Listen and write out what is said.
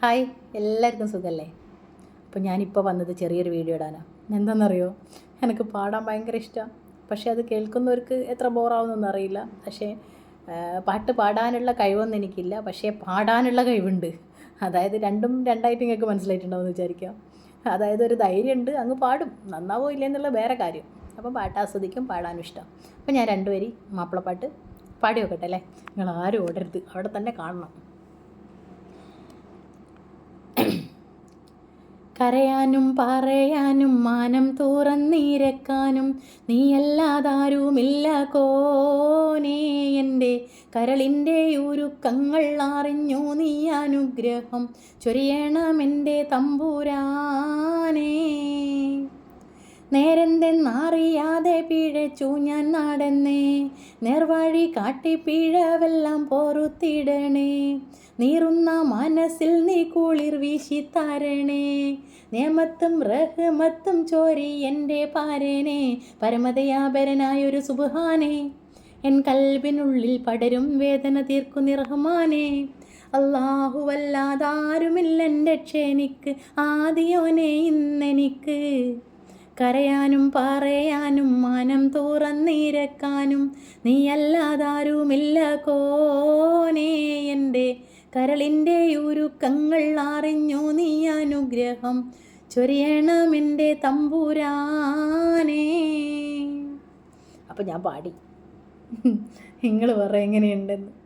Hi എല്ലാവർക്കും സുഖമല്ലേ അപ്പോൾ ഞാനിപ്പോൾ വന്നത് ചെറിയൊരു വീഡിയോ ഇടാനാണ് എന്താണെന്നറിയോ? എനിക്ക് പാടാൻ ഭയങ്കര ഇഷ്ടമാണ് പക്ഷേ അത് കേൾക്കുന്നവർക്ക് എത്ര ബോറാവുന്നൊന്നും അറിയില്ല. പക്ഷേ പാട്ട് പാടാനുള്ള കഴിവൊന്നും എനിക്കില്ല. പക്ഷേ പാടാനുള്ള കഴിവുണ്ട്. അതായത് രണ്ടും രണ്ടായിട്ട് നിങ്ങൾക്ക് മനസ്സിലായിട്ടുണ്ടാവുമെന്ന് വിചാരിക്കാം. അതായത് ഒരു ധൈര്യമുണ്ട് അങ്ങ് പാടും. നന്നാവോ ഇല്ല എന്നുള്ള വേറെ കാര്യം. അപ്പം പാട്ട് ആസ്വദിക്കും പാടാനും ഇഷ്ടം. അപ്പം ഞാൻ രണ്ടുപേരി മാപ്പിളപ്പാട്ട് പാടി വെക്കട്ടെ അല്ലേ? നിങ്ങൾ ആരും ഓടരുത്. അവിടെ തന്നെ കാണണം. കരയാനും പറയാനും മാനം തുറന്നിരക്കാനും നീയല്ലാതാരുമില്ല കോനേ എന്റെ കരളിന്റെ ഉരുക്കങ്ങൾ അറിഞ്ഞു നീ അനുഗ്രഹം ചൊരിയണമെന്റെ തമ്പുരാനേ നേരെന്തെന്നറിയാതെ പിഴച്ചു ഞാൻ നടന്നേ. നേർവഴി കാട്ടി പിഴവെല്ലാം പൊറുത്തിടണേ നീറുന്ന മനസ്സിൽ നീ കുളിർ വീശി തരണേ. നിയമത്തും റഹ്മത്തും ചോരി എന്റെ പാരനെ. പരമതയാപരനായൊരു സുബുഹാനെ. എൻ കൽവിനുള്ളിൽ പടരും വേദന തീർക്കു നിർഹമാനെ അള്ളാഹുവല്ലാതാരുമില്ലെന്റെ ക്ഷേനിക്ക് ആദിയോനെ ഇന്നെനിക്ക്. കരയാനും പറയാനും മാനം തുറന്നിരക്കാനും നീയല്ലാതാരുമില്ല കോനേ എന്റെ കരളിന്റെ ഉരുക്കങ്ങൾ അറിഞ്ഞു നീ അനുഗ്രഹം ചൊരിയണമെന്റെ തമ്പുരാനേ. അപ്പം ഞാൻ പാടി. നിങ്ങൾ പറ എങ്ങനെയുണ്ടെന്ന്.